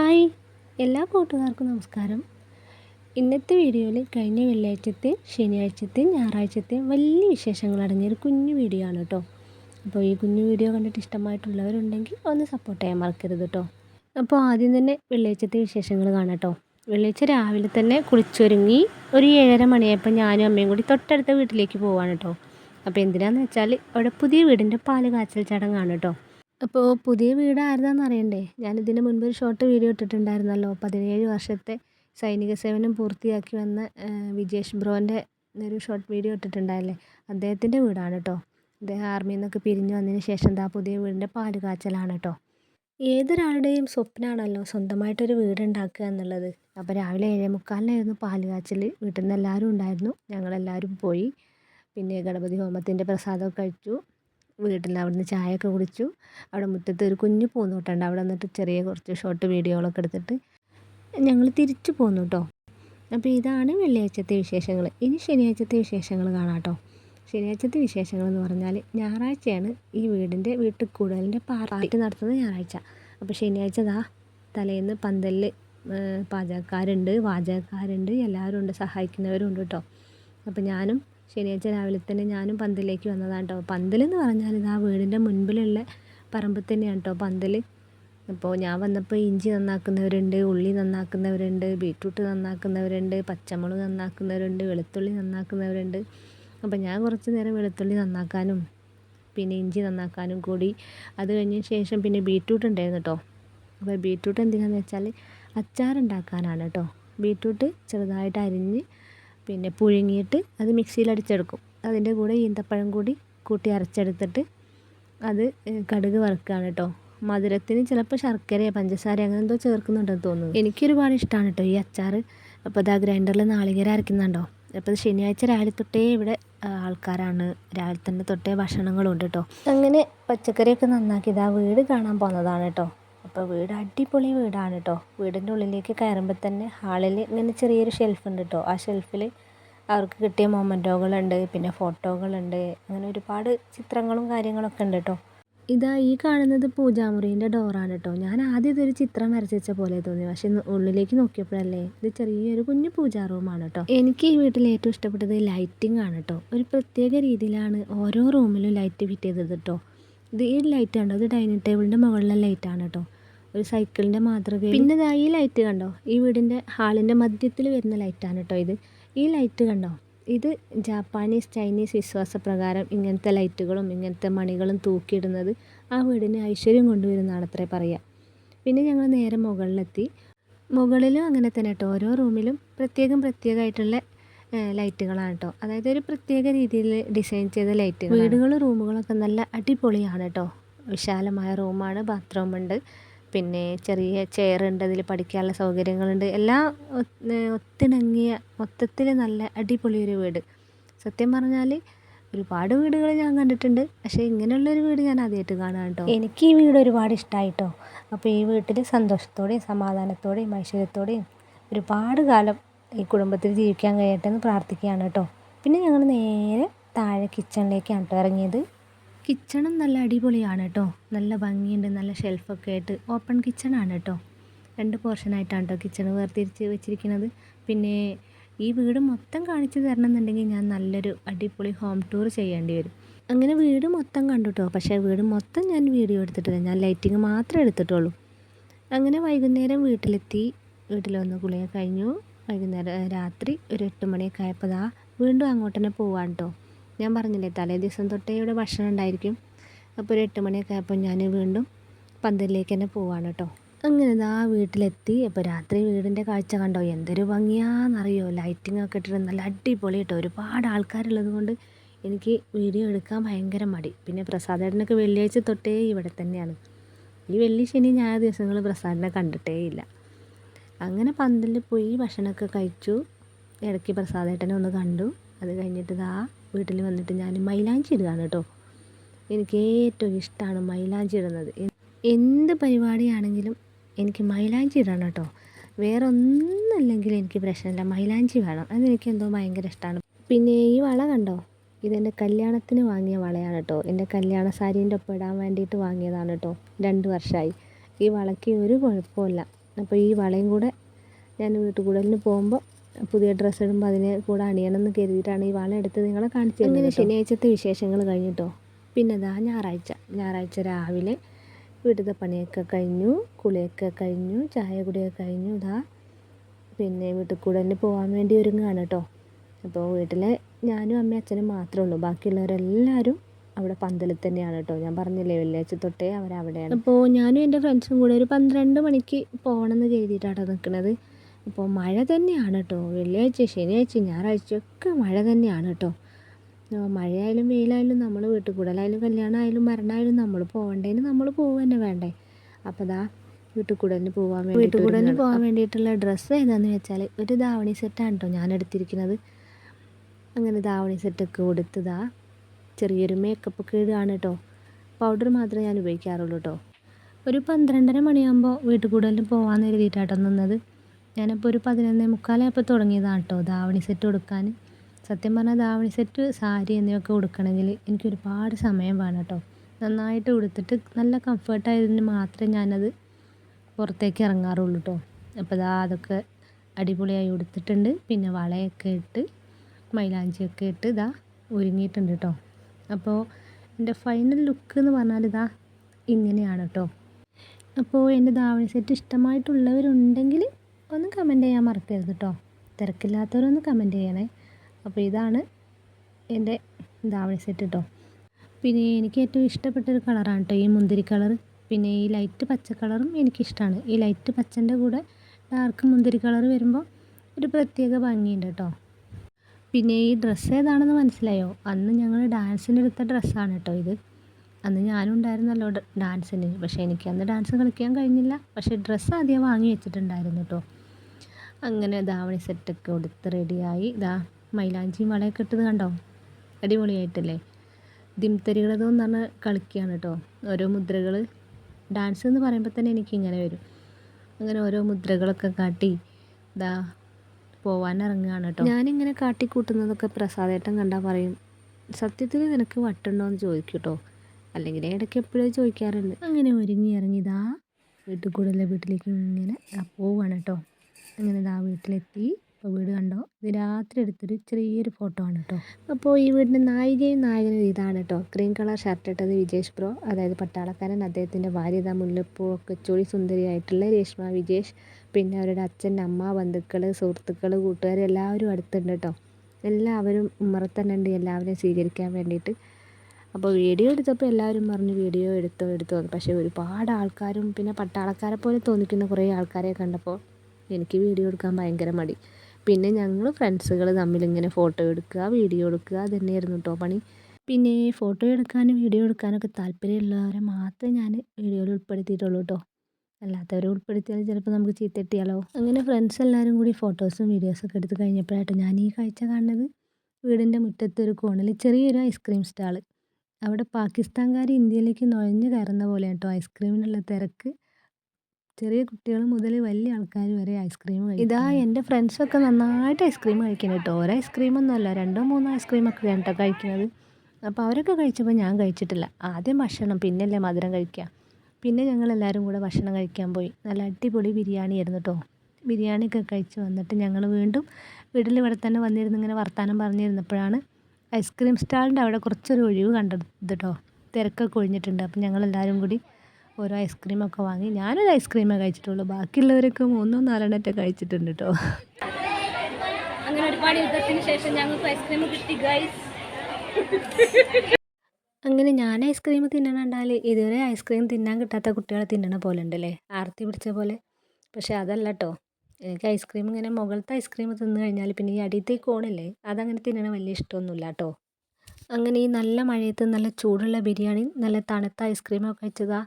Hi എല്ലാ കൂട്ടുകാർക്കും നമസ്കാരം. ഇന്നത്തെ വീഡിയോയിൽ കഴിഞ്ഞ വെള്ളിയാഴ്ചത്തെ ശനിയാഴ്ചത്തെ ഞായറാഴ്ചത്തെ വലിയ വിശേഷങ്ങൾ അടങ്ങിയൊരു കുഞ്ഞു വീഡിയോ ആണ് കേട്ടോ. അപ്പോൾ ഈ കുഞ്ഞു വീഡിയോ കണ്ടിട്ട് ഇഷ്ടമായിട്ടുള്ളവരുണ്ടെങ്കിൽ ഒന്ന് സപ്പോർട്ട് ചെയ്യാൻ മറക്കരുത് കേട്ടോ. അപ്പോൾ ആദ്യം തന്നെ വെള്ളിയാഴ്ചത്തെ വിശേഷങ്ങൾ കാണാം കേട്ടോ. വെള്ളിയാഴ്ച രാവിലെ തന്നെ കുളിച്ചൊരുങ്ങി ഒരു ഏഴര മണിയായപ്പോൾ ഞാനും അമ്മയും കൂടി തൊട്ടടുത്ത വീട്ടിലേക്ക് പോവാണ് കേട്ടോ. അപ്പോൾ എന്തിനാന്ന് വെച്ചാൽ അവിടെ പുതിയ വീടിന്റെ പാൽ കാച്ചൽ ചടങ്ങാണ് കേട്ടോ. അപ്പോൾ പുതിയ വീട് ആരുതാന്ന് അറിയണ്ടേ? ഞാൻ ഇതിന് മുൻപ് ഒരു ഷോർട്ട് വീഡിയോ ഇട്ടിട്ടുണ്ടായിരുന്നല്ലോ. പതിനേഴ് വർഷത്തെ സൈനിക സേവനം പൂർത്തിയാക്കി വന്ന വിജേഷ് ബ്രോന്റെ ഒരു ഷോർട്ട് വീഡിയോ ഇട്ടിട്ടുണ്ടായില്ലേ? അദ്ദേഹത്തിന്റെ വീടാണ് കേട്ടോ അദ്ദേഹം ആർമിയിൽ നിന്നൊക്കെ പിരിഞ്ഞു വന്നതിന് ശേഷം ദാ പുതിയ വീടിന്റെ പാൽ കാച്ചലാണ് കേട്ടോ ഏതൊരാളുടെയും സ്വപ്നമാണല്ലോ സ്വന്തമായിട്ടൊരു വീടുണ്ടാക്കുക എന്നുള്ളത്. അപ്പോൾ രാവിലെ ഏഴേ മുക്കാലിനായിരുന്നു പാൽ കാച്ചൽ വീട്ടിൽ നിന്ന് എല്ലാവരും ഉണ്ടായിരുന്നു. ഞങ്ങളെല്ലാവരും പോയി. പിന്നെ ഗണപതി ഹോമത്തിന്റെ പ്രസാദമൊക്കെ കഴിച്ചു. വീട്ടിൽ അവിടുന്ന് ചായയൊക്കെ കുടിച്ചു. അവിടെ മുറ്റത്ത് ഒരു കുഞ്ഞു പൂന്തോട്ടമുണ്ട്. അവിടെ നിന്നിട്ട് ചെറിയ കുറച്ച് ഷോർട്ട് വീഡിയോകളൊക്കെ എടുത്തിട്ട് ഞങ്ങൾ തിരിച്ചു പോന്നു കേട്ടോ അപ്പോൾ ഇതാണ് വെള്ളിയാഴ്ചത്തെ വിശേഷങ്ങൾ. ഇനി ശനിയാഴ്ചത്തെ വിശേഷങ്ങൾ കാണാം കേട്ടോ ശനിയാഴ്ചത്തെ വിശേഷങ്ങൾ എന്ന് പറഞ്ഞാൽ ഞായറാഴ്ചയാണ് ഈ വീടിന്റെ വീട്ടിൽ കൂടുതലിന്റെ പാർട്ടി നടത്തുന്നത് ഞായറാഴ്ച. അപ്പോൾ ശനിയാഴ്ച ദാ തലേന്ന് പന്തലിൽ പാചകക്കാരുണ്ട് വാചകക്കാരുണ്ട് എല്ലാവരും ഉണ്ട് സഹായിക്കുന്നവരും ഉണ്ട് കേട്ടോ അപ്പോൾ ഞാനും ശനിയാഴ്ച രാവിലെ തന്നെ ഞാനും പന്തലിലേക്ക് വന്നതാണ് കേട്ടോ പന്തലെന്ന് പറഞ്ഞാൽ ഇത് ആ വീടിന്റെ മുൻപിലുള്ള പറമ്പിൽ തന്നെയാണ് കേട്ടോ പന്തൽ അപ്പോൾ ഞാൻ വന്നപ്പോൾ ഇഞ്ചി നന്നാക്കുന്നവരുണ്ട് ഉള്ളി നന്നാക്കുന്നവരുണ്ട് ബീട്രൂട്ട് നന്നാക്കുന്നവരുണ്ട് പച്ചമുളക് നന്നാക്കുന്നവരുണ്ട് വെളുത്തുള്ളി നന്നാക്കുന്നവരുണ്ട്. അപ്പോൾ ഞാൻ കുറച്ച് നേരം വെളുത്തുള്ളി നന്നാക്കാനും പിന്നെ ഇഞ്ചി നന്നാക്കാനും കൂടി. അത് കഴിഞ്ഞ ശേഷം പിന്നെ ബീട്രൂട്ട് ഉണ്ടായിരുന്നു കേട്ടോ അപ്പോൾ ബീട്രൂട്ട് എന്തിനാന്ന് വെച്ചാൽ അച്ചാറുണ്ടാക്കാനാണ് കേട്ടോ ബീട്രൂട്ട് ചെറുതായിട്ട് അരിഞ്ഞ് പിന്നെ പുഴുങ്ങിയിട്ട് അത് മിക്സിയിൽ അടിച്ചെടുക്കും. അതിന്റെ കൂടെ ഈന്തപ്പഴം കൂടി കൂട്ടി അരച്ചെടുത്തിട്ട് അത് കടുക് വറുക്കുകയാണ് കേട്ടോ മധുരത്തിന് ചിലപ്പോൾ ശർക്കരയോ പഞ്ചസാര അങ്ങനെ എന്തോ ചേർക്കുന്നുണ്ടെന്ന് തോന്നുന്നു. എനിക്കൊരുപാട് ഇഷ്ടമാണ് കേട്ടോ ഈ അച്ചാർ അപ്പോൾ അതാ ഗ്രൈൻഡറിൽ നാളികേരം അരയ്ക്കുന്നുണ്ടോ അപ്പോൾ ശനിയാഴ്ച രാവിലെ തൊട്ടേ ഇവിടെ ആൾക്കാരാണ്. രാവിലെ തന്നെ തൊട്ടേ ഭക്ഷണങ്ങളുണ്ട് കേട്ടോ അങ്ങനെ പച്ചക്കറിയൊക്കെ നന്നാക്കി ഇതാ വീട് കാണാൻ പോകുന്നതാണ് കേട്ടോ അപ്പോൾ വീട് അടിപൊളി വീടാണ് കേട്ടോ വീടിന്റെ ഉള്ളിലേക്ക് കയറുമ്പോൾ തന്നെ ഹാളിൽ ഇങ്ങനെ ചെറിയൊരു ഷെൽഫ് ഉണ്ട് കേട്ടോ ആ ഷെൽഫിൽ അവർക്ക് കിട്ടിയ മൊമെന്റോകളുണ്ട് പിന്നെ ഫോട്ടോകളുണ്ട് അങ്ങനെ ഒരുപാട് ചിത്രങ്ങളും കാര്യങ്ങളൊക്കെ ഉണ്ട് കേട്ടോ ഇതാ ഈ കാണുന്നത് പൂജാമുറീന്റെ ഡോറാണ് കേട്ടോ ഞാൻ ആദ്യം ഇതൊരു ചിത്രം വരച്ച് പോലെ തോന്നി. പക്ഷെ ഉള്ളിലേക്ക് നോക്കിയപ്പോഴല്ലേ ഇത് ചെറിയൊരു കുഞ്ഞു പൂജാ റൂമാണ് കേട്ടോ എനിക്ക് ഈ വീട്ടിൽ ഏറ്റവും ഇഷ്ടപ്പെട്ടത് ലൈറ്റിംഗ് ആണ് കേട്ടോ ഒരു പ്രത്യേക രീതിയിലാണ് ഓരോ റൂമിലും ലൈറ്റ് ഫിറ്റ് ചെയ്തത് കേട്ടോ ഇത് ഈ ലൈറ്റ് കണ്ടോ? ഇത് ഡൈനിങ് ടേബിളിന്റെ മുകളിലെ ലൈറ്റാണ് കേട്ടോ ഒരു സൈക്കിളിന്റെ മാതൃക പിന്നെ ഈ ലൈറ്റ് കണ്ടോ? ഈ വീടിന്റെ ഹാളിന്റെ മധ്യത്തിൽ വരുന്ന ലൈറ്റാണ് കേട്ടോ ഇത്. ഈ ലൈറ്റ് കണ്ടോ? ഇത് ജാപ്പാനീസ് ചൈനീസ് വിശ്വാസപ്രകാരം ഇങ്ങനത്തെ ലൈറ്റുകളും ഇങ്ങനത്തെ മണികളും തൂക്കിയിടുന്നത് ആ വീടിന് ഐശ്വര്യം കൊണ്ടുവരുന്നതാണ് അത്രേ പറയുക പിന്നെ ഞങ്ങൾ നേരെ മുകളിലെത്തി. മുകളിലും അങ്ങനെ തന്നെ കേട്ടോ ഓരോ റൂമിലും പ്രത്യേകം പ്രത്യേകമായിട്ടുള്ള ലൈറ്റുകളാണ് കേട്ടോ അതായത് ഒരു പ്രത്യേക രീതിയിൽ ഡിസൈൻ ചെയ്ത ലൈറ്റുകൾ വീടുകളും റൂമുകളൊക്കെ നല്ല അടിപൊളിയാണ് കേട്ടോ വിശാലമായ റൂമാണ് ബാത്റൂമുണ്ട്. പിന്നെ ചെറിയ ചെയറുണ്ട് അതിൽ പഠിക്കാനുള്ള സൗകര്യങ്ങളുണ്ട്. എല്ലാം ഒത്തിണങ്ങിയ മൊത്തത്തിൽ നല്ല അടിപൊളി ഒരു വീട്. സത്യം പറഞ്ഞാൽ ഒരുപാട് വീടുകൾ ഞാൻ കണ്ടിട്ടുണ്ട്. പക്ഷേ ഇങ്ങനെയുള്ളൊരു വീട് ഞാൻ ആദ്യമായിട്ട് കാണാൻ കേട്ടോ. എനിക്ക് ഈ വീട് ഒരുപാട് ഇഷ്ടമായിട്ടോ അപ്പോൾ ഈ വീട്ടിൽ സന്തോഷത്തോടെയും സമാധാനത്തോടെയും ഐശ്വര്യത്തോടെയും ഒരുപാട് കാലം ഈ കുടുംബത്തിൽ ജീവിക്കാൻ കഴിയട്ടെ എന്ന് പ്രാർത്ഥിക്കുകയാണ് കേട്ടോ. പിന്നെ ഞങ്ങൾ നേരെ താഴെ കിച്ചണിലേക്കാണ് കേട്ടോ ഇറങ്ങിയത്. കിച്ചണും നല്ല അടിപൊളിയാണ് കേട്ടോ നല്ല ഭംഗിയുണ്ട് നല്ല ഷെൽഫൊക്കെ ആയിട്ട്. ഓപ്പൺ കിച്ചണാണ് കേട്ടോ രണ്ട് പോർഷനായിട്ടാണ് കേട്ടോ കിച്ചൺ വേർതിരിച്ച് വെച്ചിരിക്കുന്നത്. പിന്നെ ഈ വീട് മൊത്തം കാണിച്ചു തരണം എന്നുണ്ടെങ്കിൽ ഞാൻ നല്ലൊരു അടിപൊളി ഹോം ടൂർ ചെയ്യേണ്ടി വരും. അങ്ങനെ വീട് മൊത്തം കണ്ടു കേട്ടോ പക്ഷേ വീട് മൊത്തം ഞാൻ വീഡിയോ എടുത്തിട്ടില്ല. ഞാൻ ലൈറ്റിങ് മാത്രം എടുത്തിട്ടുള്ളൂ. അങ്ങനെ വൈകുന്നേരം വീട്ടിലെത്തി. വീട്ടിൽ വന്ന് കുളിയെ കഴിഞ്ഞു. വൈകുന്നേരം രാത്രി ഒരു എട്ട് മണിയൊക്കെ ആയപ്പോൾ ദാ വീണ്ടും അങ്ങോട്ട് തന്നെ പോവാൻ കേട്ടോ ഞാൻ പറഞ്ഞില്ലേ തലേ ദിവസം തൊട്ടേ ഇവിടെ ഭക്ഷണം ഉണ്ടായിരിക്കും. അപ്പോൾ ഒരു എട്ട് മണിയൊക്കെ ആയപ്പോൾ ഞാൻ വീണ്ടും പന്തലിലേക്ക് തന്നെ പോവാണ് കേട്ടോ. അങ്ങനെ ആ വീട്ടിലെത്തി. അപ്പോൾ രാത്രി വീടിന്റെ കാഴ്ച കണ്ടോ? എന്തൊരു ഭംഗിയാണെന്നറിയോ? ലൈറ്റിംഗ് ഒക്കെ ഇട്ടിട്ട് നല്ല അടിപൊളി കേട്ടോ. ഒരുപാട് ആൾക്കാരുള്ളത് കൊണ്ട് എനിക്ക് വീഡിയോ എടുക്കാൻ ഭയങ്കര മടി. പിന്നെ പ്രസാദേട്ടനൊക്കെ വെള്ളിയാഴ്ച തൊട്ടേ ഇവിടെ തന്നെയാണ്. ഈ വെള്ളി ശനി ഞായർ ദിവസങ്ങൾ പ്രസാദിനെ കണ്ടിട്ടേ ഇല്ല. അങ്ങനെ പന്തലിൽ പോയി ഭക്ഷണമൊക്കെ കഴിച്ചു. ഇടയ്ക്ക് പ്രസാദേട്ടനെ ഒന്ന് കണ്ടു. അത് കഴിഞ്ഞിട്ട് ഇതാ വീട്ടിൽ വന്നിട്ട് ഞാൻ മൈലാഞ്ചി ഇടുകയാണ് കേട്ടോ. എനിക്ക് ഏറ്റവും ഇഷ്ടമാണ് മൈലാഞ്ചി ഇടുന്നത്. എന്ത് പരിപാടിയാണെങ്കിലും എനിക്ക് മൈലാഞ്ചി ഇടണം കേട്ടോ. വേറെ ഒന്നുമില്ലെങ്കിലും എനിക്ക് പ്രശ്നമില്ല. മൈലാഞ്ചി വേണം. അതെനിക്ക് എന്തോ ഭയങ്കര ഇഷ്ടമാണ്. പിന്നെ ഈ വള കണ്ടോ? ഇതെന്റെ കല്യാണത്തിന് വാങ്ങിയ വളയാണ് കേട്ടോ. എന്റെ കല്യാണ സാരീന്റെ ഒപ്പം ഇടാൻ വേണ്ടിയിട്ട് വാങ്ങിയതാണ് കേട്ടോ. രണ്ട് വർഷമായി. ഈ വളയ്ക്ക് ഒരു കുഴപ്പമില്ല അപ്പോൾ ഈ വളയും കൂടെ ഞാൻ വീട്ടുകൂടലിന് പോകുമ്പോൾ പുതിയ ഡ്രസ്സ് ഇടുമ്പോൾ അതിനെ കൂടെ അണിയണം എന്ന് കരുതിയിട്ടാണ് ഈ വള എടുത്ത് നിങ്ങളെ കാണിച്ചു അങ്ങനെ ശനിയാഴ്ചത്തെ വിശേഷങ്ങൾ കഴിഞ്ഞിട്ടോ? പിന്നെ ഇതാ ഞായറാഴ്ച. ഞായറാഴ്ച രാവിലെ വീട്ടിലത്തെ പണിയൊക്കെ കഴിഞ്ഞു കുളിയൊക്കെ കഴിഞ്ഞു ചായ കുടിയൊക്കെ കഴിഞ്ഞു. ഇതാ പിന്നെ വീട്ടിൽ കൂടെ തന്നെ പോകാൻ വേണ്ടി ഒരുങ്ങാണ് കേട്ടോ. അപ്പോൾ വീട്ടിൽ ഞാനും അമ്മയും അച്ഛനും മാത്രമേ ഉള്ളൂ. ബാക്കിയുള്ളവരെല്ലാവരും അവിടെ പന്തലിൽ തന്നെയാണ് കേട്ടോ. ഞാൻ പറഞ്ഞില്ലേ വെള്ളിയാഴ്ച തൊട്ടേ അവരവിടെയാണ്. അപ്പോൾ ഞാനും എന്റെ ഫ്രണ്ട്സും കൂടെ ഒരു പന്ത്രണ്ട് മണിക്ക് പോകണമെന്ന് കരുതിയിട്ടാണ് നിൽക്കുന്നത്. അപ്പോൾ മഴ തന്നെയാണ് കേട്ടോ വെള്ളിയാഴ്ച ശനിയാഴ്ച ഞായറാഴ്ച ഒക്കെ മഴ തന്നെയാണ് കേട്ടോ മഴയായാലും വെയിലായാലും നമ്മൾ വീട്ടിൽ കൂടലായാലും കല്യാണമായാലും മരണമായാലും നമ്മൾ പോകണ്ടേന് നമ്മൾ പോവുക തന്നെ വേണ്ടേ. അപ്പോൾ ദാ വീട്ടിൽ കൂടലിന് പോകാൻ വേണ്ടി വീട്ടിൽ കൂടലിന് പോകാൻ വേണ്ടിയിട്ടുള്ള ഡ്രസ്സ് ഏതാണെന്ന് വെച്ചാൽ ഒരു ധാവണി സെറ്റാണ് കേട്ടോ ഞാൻ എടുത്തിരിക്കുന്നത്. അങ്ങനെ ധാവണി സെറ്റൊക്കെ കൊടുത്തതാ ചെറിയൊരു മേക്കപ്പ് ഒക്കെ ഇടുകയാണ് കേട്ടോ പൗഡർ മാത്രമേ ഞാൻ ഉപയോഗിക്കാറുള്ളൂ കേട്ടോ ഒരു പന്ത്രണ്ടര മണിയാകുമ്പോൾ വീട്ടിൽ കൂടുതലും പോകാമെന്ന് കരുതിയിട്ടാട്ടോ നിന്നത്. ഞാനിപ്പോൾ ഒരു പതിനൊന്നേ മുക്കാലായപ്പോൾ തുടങ്ങിയതാണ് കേട്ടോ ധാവണി സെറ്റ് കൊടുക്കാൻ. സത്യം പറഞ്ഞാൽ ധാവണി സെറ്റ് സാരി എന്നിവയൊക്കെ കൊടുക്കണമെങ്കിൽ എനിക്ക് ഒരുപാട് സമയം വേണം കേട്ടോ നന്നായിട്ട് ഉടുത്തിട്ട് നല്ല കംഫർട്ടായതിന് മാത്രമേ ഞാനത് പുറത്തേക്ക് ഇറങ്ങാറുള്ളൂ കേട്ടോ അപ്പോൾ ഇതാ അതൊക്കെ അടിപൊളിയായി ഉടുത്തിട്ടുണ്ട്. പിന്നെ വളയൊക്കെ ഇട്ട് മൈലാഞ്ചിയൊക്കെ ഇട്ട് ഇതാ ഒരുങ്ങിയിട്ടുണ്ട് കേട്ടോ അപ്പോൾ എന്റെ ഫൈനൽ ലുക്ക് എന്ന് പറഞ്ഞാൽ ഇതാ ഇങ്ങനെയാണ് കേട്ടോ അപ്പോൾ എന്റെ ധാവണി സെറ്റ് ഇഷ്ടമായിട്ടുള്ളവരുണ്ടെങ്കിൽ കമന്റ് ചെയ്യാൻ മറക്കരുത് കേട്ടോ തിരക്കില്ലാത്തവരൊന്ന് കമന്റ് ചെയ്യണേ. അപ്പോൾ ഇതാണ് എന്റെ ധാവണി സെറ്റ് കേട്ടോ പിന്നെ എനിക്ക് ഏറ്റവും ഇഷ്ടപ്പെട്ട ഒരു കളറാണ് കേട്ടോ ഈ മുന്തിരി കളർ പിന്നെ ഈ ലൈറ്റ് പച്ച കളറും എനിക്കിഷ്ടമാണ് ഈ ലൈറ്റ് പച്ചന്റെ കൂടെ ഡാർക്ക് മുന്തിരി കളർ വരുമ്പോൾ ഒരു പ്രത്യേക ഭംഗിയുണ്ട് കേട്ടോ പിന്നെ ഈ ഡ്രസ്സ് ഏതാണെന്ന് മനസ്സിലായോ? അന്ന് ഞങ്ങൾ ഡാൻസിനെടുത്ത ഡ്രസ്സാണ് കേട്ടോ ഇത്. അന്ന് ഞാനും ഉണ്ടായിരുന്നല്ലോ ഡാൻസിന് പക്ഷേ എനിക്ക് അന്ന് ഡാൻസ് കളിക്കാൻ കഴിഞ്ഞില്ല. പക്ഷേ ഡ്രസ്സ് ആദ്യം വാങ്ങി വെച്ചിട്ടുണ്ടായിരുന്നു കേട്ടോ അങ്ങനെ ദാവണി സെറ്റൊക്കെ കൊടുത്ത് റെഡിയായി ഇതാ മൈലാഞ്ചിയും വളയൊക്കെ ഇട്ടത് കണ്ടോ? അടിപൊളിയായിട്ടല്ലേ? ദിംതരികളതോ എന്ന് പറഞ്ഞാൽ കളിക്കുകയാണ് കേട്ടോ. ഓരോ മുദ്രകൾ ഡാൻസ് എന്ന് പറയുമ്പോൾ തന്നെ എനിക്ക് ഇങ്ങനെ വരും. അങ്ങനെ ഓരോ മുദ്രകളൊക്കെ കാട്ടി ഇതാ പോവാൻ ഇറങ്ങുകയാണ് കേട്ടോ. ഞാനിങ്ങനെ കാട്ടിക്കൂട്ടുന്നതൊക്കെ പ്രസാദേട്ടൻ കണ്ടാൽ പറയും സത്യത്തിൽ നിനക്ക് വട്ടുണ്ടോ എന്ന് ചോദിക്കും കേട്ടോ അല്ലെങ്കിൽ ഇടയ്ക്ക് എപ്പോഴും ചോദിക്കാറുണ്ട്. അങ്ങനെ ഒരുങ്ങി ഇറങ്ങിയതാ വീട്ടിൽ കൂടുതൽ വീട്ടിലേക്ക് ഇങ്ങനെ പോവാണ് കേട്ടോ. അങ്ങനെ ഇതാ വീട്ടിലെത്തി. അപ്പോൾ വീട് കണ്ടോ? ഇത് രാത്രി എടുത്തൊരു ചെറിയൊരു ഫോട്ടോ ആണ് കേട്ടോ അപ്പോൾ ഈ വീടിന്റെ നായികയും നായകനും ഇതാണ് കേട്ടോ ക്രീം കളർ ഷർട്ട് ഇട്ടത് വിജേഷ് ബ്രോ അതായത് പട്ടാളക്കാരൻ അദ്ദേഹത്തിന്റെ ഭാര്യ ഇതാ മുല്ലപ്പൂ ഒക്കെ ചൊളി സുന്ദരിയായിട്ടുള്ള രേഷ്മ വിജേഷ്. പിന്നെ അവരുടെ അച്ഛൻ അമ്മ ബന്ധുക്കൾ സുഹൃത്തുക്കൾ കൂട്ടുകാർ എല്ലാവരും അടുത്തുണ്ട് കേട്ടോ എല്ലാവരും ഉമ്മറത്തന്നെ ഉണ്ട് എല്ലാവരെയും സ്വീകരിക്കാൻ വേണ്ടിയിട്ട്. അപ്പോൾ വീഡിയോ എടുത്തപ്പോൾ എല്ലാവരും പറഞ്ഞു വീഡിയോ എടുത്തോ എടുത്തോ പക്ഷേ ഒരുപാട് ആൾക്കാരും പിന്നെ പട്ടാളക്കാരെ പോലെ തോന്നിക്കുന്ന കുറേ ആൾക്കാരെ കണ്ടപ്പോൾ എനിക്ക് വീഡിയോ എടുക്കാൻ ഭയങ്കര മടി. പിന്നെ ഞങ്ങൾ ഫ്രണ്ട്സുകൾ തമ്മിൽ ഇങ്ങനെ ഫോട്ടോ എടുക്കുക വീഡിയോ എടുക്കുക തന്നെയായിരുന്നു കേട്ടോ പണി. പിന്നെ ഫോട്ടോ എടുക്കാനും വീഡിയോ എടുക്കാനൊക്കെ താല്പര്യമുള്ളവരെ മാത്രമേ ഞാൻ വീഡിയോയിൽ ഉൾപ്പെടുത്തിയിട്ടുള്ളൂ കേട്ടോ അല്ലാത്തവരെ ഉൾപ്പെടുത്തിയാൽ ചിലപ്പോൾ നമുക്ക് ചീത്തട്ടിയാലോ അങ്ങനെ ഫ്രണ്ട്സ് എല്ലാവരും കൂടി ഫോട്ടോസും വീഡിയോസൊക്കെ എടുത്ത് കഴിഞ്ഞപ്പോഴായിട്ട് ഞാൻ ഈ കാഴ്ച കാണുന്നത് വീടിന്റെ മുറ്റത്തൊരു കോണിൽ ചെറിയൊരു ഐസ്ക്രീം സ്റ്റാൾ അവിടെ പാകിസ്ഥാൻകാർ ഇന്ത്യയിലേക്ക് നുഴഞ്ഞു കയറുന്ന പോലെ കേട്ടോ ഐസ്ക്രീമിനുള്ള തിരക്ക്. ചെറിയ കുട്ടികൾ മുതൽ വലിയ ആൾക്കാർ വരെ ഐസ്ക്രീം കഴിക്കും. ഇതാ എന്റെ ഫ്രണ്ട്സൊക്കെ നന്നായിട്ട് ഐസ്ക്രീം കഴിക്കുന്നു കേട്ടോ ഒരു ഐസ്ക്രീം ഒന്നുമല്ല രണ്ടോ മൂന്നോ ഐസ്ക്രീമൊക്കെ കേട്ടോ കഴിക്കുന്നത്. അപ്പോൾ അവരൊക്കെ കഴിച്ചപ്പോൾ ഞാൻ കഴിച്ചിട്ടില്ല. ആദ്യം ഭക്ഷണം പിന്നല്ലേ മധുരം കഴിക്കുക പിന്നെ ഞങ്ങൾ എല്ലാവരും കൂടെ ഭക്ഷണം കഴിക്കാൻ പോയി. നല്ല അടിപൊളി ബിരിയാണി ആയിരുന്നു കേട്ടോ ബിരിയാണിയൊക്കെ കഴിച്ച് വന്നിട്ട് ഞങ്ങൾ വീണ്ടും വീട്ടിൽ ഇവിടെ തന്നെ വന്നിരുന്ന് ഇങ്ങനെ വർത്തമാനം പറഞ്ഞിരുന്നപ്പോഴാണ് ഐസ്ക്രീം സ്റ്റാളിന്റെ അവിടെ കുറച്ചൊരു ഒഴിവ് കണ്ടത് കേട്ടോ തിരക്കൊക്കെ ഒഴിഞ്ഞിട്ടുണ്ട്. അപ്പം ഞങ്ങളെല്ലാവരും കൂടി ഓരോ ഐസ്ക്രീമൊക്കെ വാങ്ങി. ഞാനൊരു ഐസ്ക്രീമേ കഴിച്ചിട്ടുള്ളൂ. ബാക്കിയുള്ളവരൊക്കെ മൂന്നോ നാലെണ്ണത്തെ കഴിച്ചിട്ടുണ്ട് കേട്ടോ അങ്ങനെ ഒരുപാട് യുദ്ധത്തിന് ശേഷം ഞങ്ങൾക്ക് ഐസ്ക്രീം കിട്ടി ഗൈസ് അങ്ങനെ ഞാൻ ഐസ്ക്രീം തിന്നണണ്ടാൽ ഇതുവരെ ഐസ്ക്രീം തിന്നാൻ കിട്ടാത്ത കുട്ടികളെ തിന്നണ പോലെ ഉണ്ടല്ലേ? ആർത്തി പിടിച്ച പോലെ. പക്ഷെ അതല്ല കേട്ടോ എനിക്ക് ഐസ്ക്രീം ഇങ്ങനെ മുകളിലത്തെ ഐസ്ക്രീം തിന്നു കഴിഞ്ഞാൽ പിന്നെ ഈ അടിയത്തെ കോണില്ലേ അതങ്ങനെ തിന്നണ വലിയ ഇഷ്ടമൊന്നുമില്ല കേട്ടോ അങ്ങനെ ഈ നല്ല മഴയത്ത് നല്ല ചൂടുള്ള ബിരിയാണി നല്ല തണുത്ത ഐസ്ക്രീമൊക്കെ വെച്ചതാ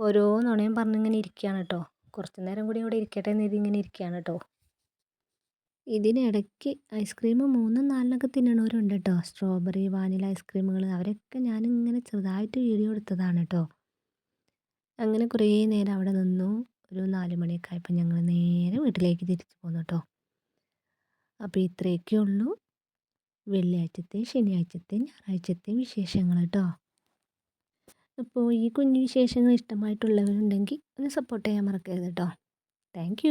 ഓരോ നുണയും പറഞ്ഞിങ്ങനെ ഇരിക്കുകയാണ് കേട്ടോ കുറച്ച് നേരം കൂടി ഇവിടെ ഇരിക്കട്ടെ എന്ന് ഇങ്ങനെ ഇരിക്കുകയാണ് കേട്ടോ ഇതിനിടയ്ക്ക് ഐസ്ക്രീം മൂന്നും നാലിനൊക്കെ തിന്നണവരുണ്ട് കേട്ടോ സ്ട്രോബെറി വാനില ഐസ്ക്രീമുകൾ അവരൊക്കെ ഞാനിങ്ങനെ ചെറുതായിട്ട് വീഡിയോ എടുത്തതാണ് കേട്ടോ അങ്ങനെ കുറേ നേരം അവിടെ നിന്നു. ഒരു നാല് മണിയൊക്കെ ആയപ്പോൾ ഞങ്ങൾ നേരെ വീട്ടിലേക്ക് തിരിച്ചു പോന്നു കേട്ടോ അപ്പോൾ ഇത്രയൊക്കെ ഉള്ളൂ. വെള്ളിയാഴ്ചത്തെയും ശനിയാഴ്ചത്തെയും ഞായറാഴ്ചത്തെയും വിശേഷങ്ങൾ കേട്ടോ അപ്പോൾ ഈ കുഞ്ഞു വിശേഷങ്ങൾ ഇഷ്ടമായിട്ടുള്ളവരുണ്ടെങ്കിൽ ഒന്ന് സപ്പോർട്ട് ചെയ്യാൻ മറക്കരുത് കേട്ടോ താങ്ക്